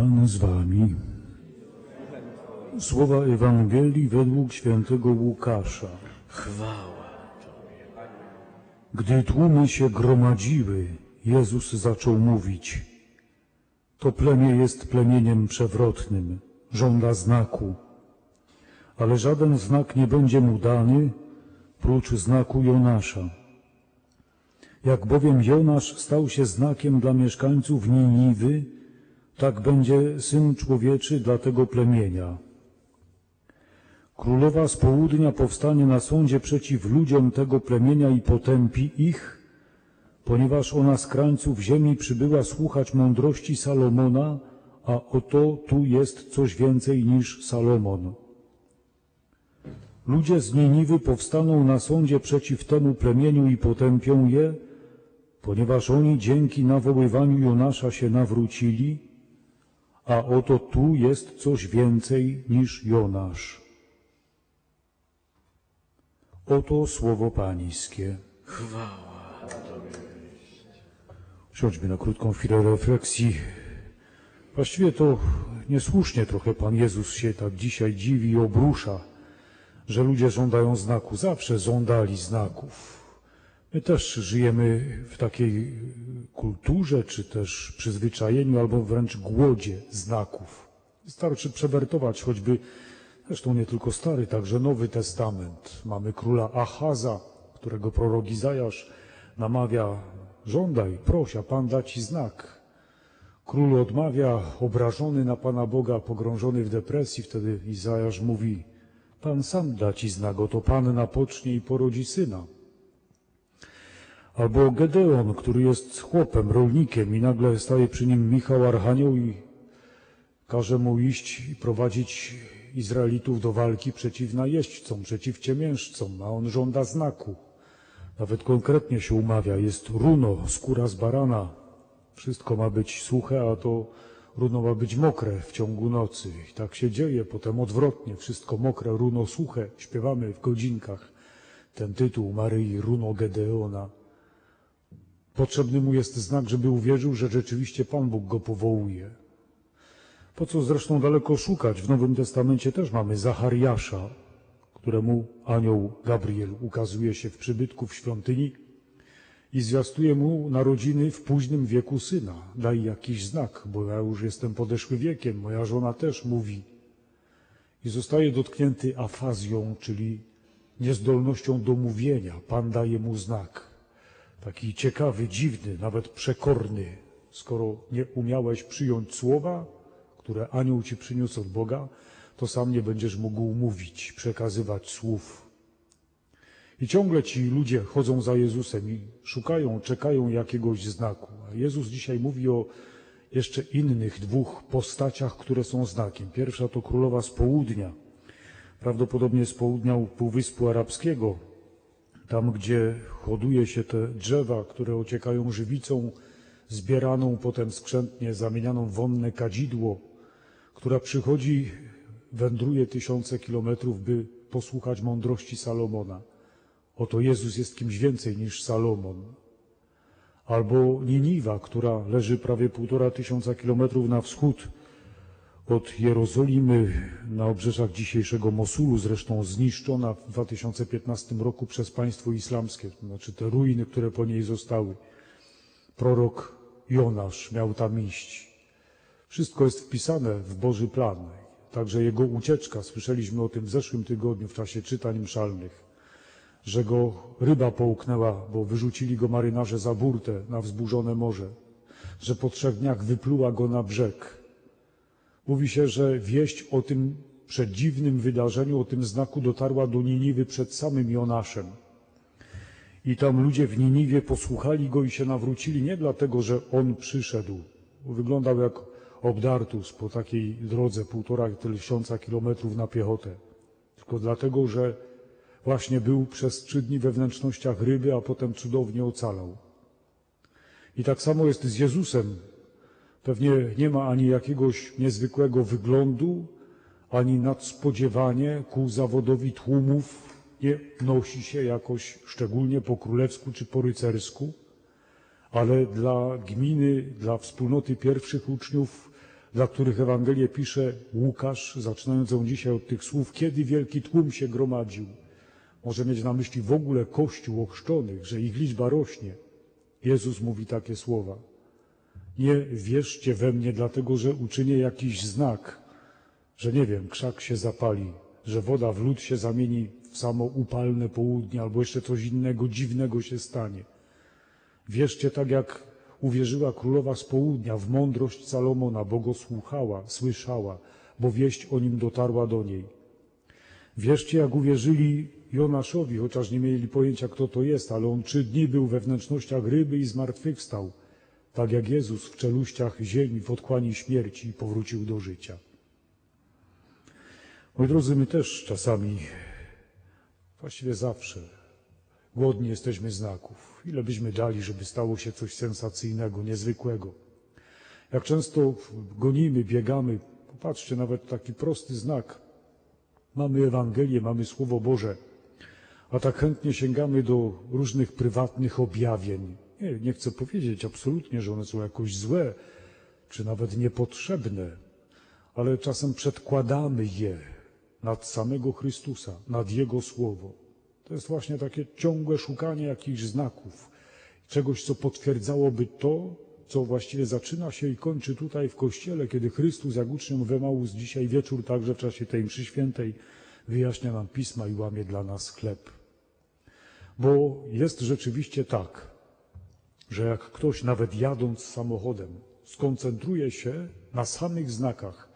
Pan z wami. Słowa Ewangelii według świętego Łukasza. Chwała. Gdy tłumy się gromadziły, Jezus zaczął mówić. To plemię jest plemieniem przewrotnym, żąda znaku. Ale żaden znak nie będzie mu dany, prócz znaku Jonasza. Jak bowiem Jonasz stał się znakiem dla mieszkańców Niniwy, tak będzie Syn Człowieczy dla tego plemienia. Królowa z południa powstanie na sądzie przeciw ludziom tego plemienia i potępi ich, ponieważ ona z krańców ziemi przybyła słuchać mądrości Salomona, a oto tu jest coś więcej niż Salomon. Ludzie z Niniwy powstaną na sądzie przeciw temu plemieniu i potępią je, ponieważ oni dzięki nawoływaniu Jonasza się nawrócili, a oto tu jest coś więcej niż Jonasz. Oto słowo pańskie. Chwała. Siądźmy na krótką chwilę refleksji. Właściwie to niesłusznie trochę Pan Jezus się tak dzisiaj dziwi i obrusza, że ludzie żądają znaku. Zawsze żądali znaków. My też żyjemy w takiej kulturze, czy też przyzwyczajeniu, albo wręcz głodzie znaków. Wystarczy przewertować choćby, zresztą nie tylko Stary, także Nowy Testament. Mamy króla Achaza, którego prorok Izajasz namawia, żądaj, proś, a Pan da ci znak. Król odmawia, obrażony na Pana Boga, pogrążony w depresji, wtedy Izajasz mówi, Pan sam da ci znak, oto Pan napocznie i porodzi syna. Albo Gedeon, który jest chłopem, rolnikiem i nagle staje przy nim Michał Archanioł i każe mu iść i prowadzić Izraelitów do walki przeciw najeźdźcom, przeciw ciemiężcom, a on żąda znaku. Nawet konkretnie się umawia, jest runo, skóra z barana. Wszystko ma być suche, a to runo ma być mokre w ciągu nocy. I tak się dzieje, potem odwrotnie, wszystko mokre, runo suche. Śpiewamy w godzinkach ten tytuł Maryi Runo Gedeona. Potrzebny mu jest znak, żeby uwierzył, że rzeczywiście Pan Bóg go powołuje. Po co zresztą daleko szukać? W Nowym Testamencie też mamy Zachariasza, któremu anioł Gabriel ukazuje się w przybytku w świątyni i zwiastuje mu narodziny w późnym wieku syna. Daj jakiś znak, bo ja już jestem podeszły wiekiem, moja żona też mówi. I zostaje dotknięty afazją, czyli niezdolnością do mówienia. Pan daje mu znak. Taki ciekawy, dziwny, nawet przekorny. Skoro nie umiałeś przyjąć słowa, które anioł ci przyniósł od Boga, to sam nie będziesz mógł mówić, przekazywać słów. I ciągle ci ludzie chodzą za Jezusem i szukają, czekają jakiegoś znaku. A Jezus dzisiaj mówi o jeszcze innych dwóch postaciach, które są znakiem. Pierwsza to królowa z południa, prawdopodobnie z południa Półwyspu Arabskiego, tam gdzie hoduje się te drzewa, które ociekają żywicą, zbieraną potem skrzętnie, zamienianą w wonne kadzidło, która przychodzi wędruje tysiące kilometrów, by posłuchać mądrości Salomona. Oto Jezus jest kimś więcej niż Salomon. Albo Niniwa, która leży prawie półtora tysiąca kilometrów na wschód od Jerozolimy, na obrzeżach dzisiejszego Mosulu, zresztą zniszczona w 2015 roku przez państwo islamskie, to znaczy te ruiny, które po niej zostały. Prorok Jonasz miał tam iść. Wszystko jest wpisane w Boży plan. Także jego ucieczka, słyszeliśmy o tym w zeszłym tygodniu w czasie czytań mszalnych, że go ryba połknęła, bo wyrzucili go marynarze za burtę na wzburzone morze, że po trzech dniach wypluła go na brzeg. Mówi się, że wieść o tym przedziwnym wydarzeniu, o tym znaku dotarła do Niniwy przed samym Jonaszem. I tam ludzie w Niniwie posłuchali go i się nawrócili nie dlatego, że on przyszedł. Wyglądał jak obdartus po takiej drodze półtora tysiąca kilometrów na piechotę. Tylko dlatego, że właśnie był przez trzy dni we wnętrznościach ryby, a potem cudownie ocalał. I tak samo jest z Jezusem. Pewnie nie ma ani jakiegoś niezwykłego wyglądu, ani nadspodziewanie ku zawodowi tłumów nie nosi się jakoś szczególnie po królewsku czy po rycersku, ale dla gminy, dla wspólnoty pierwszych uczniów dla których Ewangelię pisze Łukasz, zaczynając ją dzisiaj od tych słów, kiedy wielki tłum się gromadził. Może mieć na myśli w ogóle Kościół ochrzczonych, że ich liczba rośnie. Jezus mówi takie słowa. Nie wierzcie we mnie, dlatego że uczynię jakiś znak, że nie wiem, krzak się zapali, że woda w lód się zamieni w samo upalne południe, albo jeszcze coś innego dziwnego się stanie. Wierzcie tak, jak uwierzyła królowa z południa w mądrość Salomona, bo go słuchała, słyszała, bo wieść o nim dotarła do niej. Wierzcie, jak uwierzyli Jonaszowi, chociaż nie mieli pojęcia, kto to jest, ale on trzy dni był we wnętrznościach ryby i zmartwychwstał, tak jak Jezus w czeluściach ziemi, w otchłani śmierci powrócił do życia. Moi drodzy, my też czasami, właściwie zawsze, głodni jesteśmy znaków. Ile byśmy dali, żeby stało się coś sensacyjnego, niezwykłego. Jak często gonimy, biegamy, popatrzcie, nawet taki prosty znak. Mamy Ewangelię, mamy Słowo Boże, a tak chętnie sięgamy do różnych prywatnych objawień. Nie, nie chcę powiedzieć absolutnie, że one są jakoś złe, czy nawet niepotrzebne, ale czasem przedkładamy je nad samego Chrystusa, nad Jego Słowo. To jest właśnie takie ciągłe szukanie jakichś znaków, czegoś, co potwierdzałoby to, co właściwie zaczyna się i kończy tutaj w Kościele, kiedy Chrystus, jak uczniom w dzisiaj wieczór, także w czasie tej mszy świętej, wyjaśnia nam Pisma i łamie dla nas chleb. Bo jest rzeczywiście tak, że jak ktoś nawet jadąc samochodem skoncentruje się na samych znakach,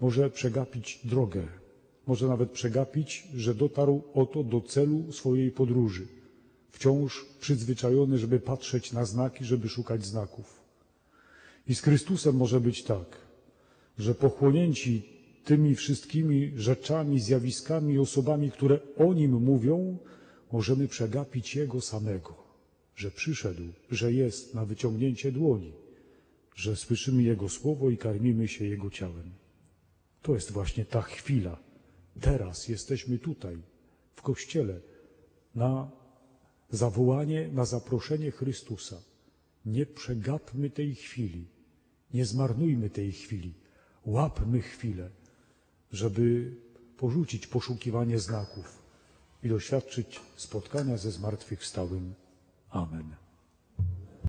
może przegapić drogę, może nawet przegapić, że dotarł oto do celu swojej podróży. Wciąż przyzwyczajony, żeby patrzeć na znaki, żeby szukać znaków. I z Chrystusem może być tak, że pochłonięci tymi wszystkimi rzeczami, zjawiskami i osobami, które o nim mówią, możemy przegapić Jego samego, że przyszedł, że jest na wyciągnięcie dłoni, że słyszymy Jego słowo i karmimy się Jego ciałem. To jest właśnie ta chwila. Teraz jesteśmy tutaj, w Kościele, na zawołanie, na zaproszenie Chrystusa. Nie przegapmy tej chwili, nie zmarnujmy tej chwili, łapmy chwilę, żeby porzucić poszukiwanie znaków i doświadczyć spotkania ze zmartwychwstałym. Amen.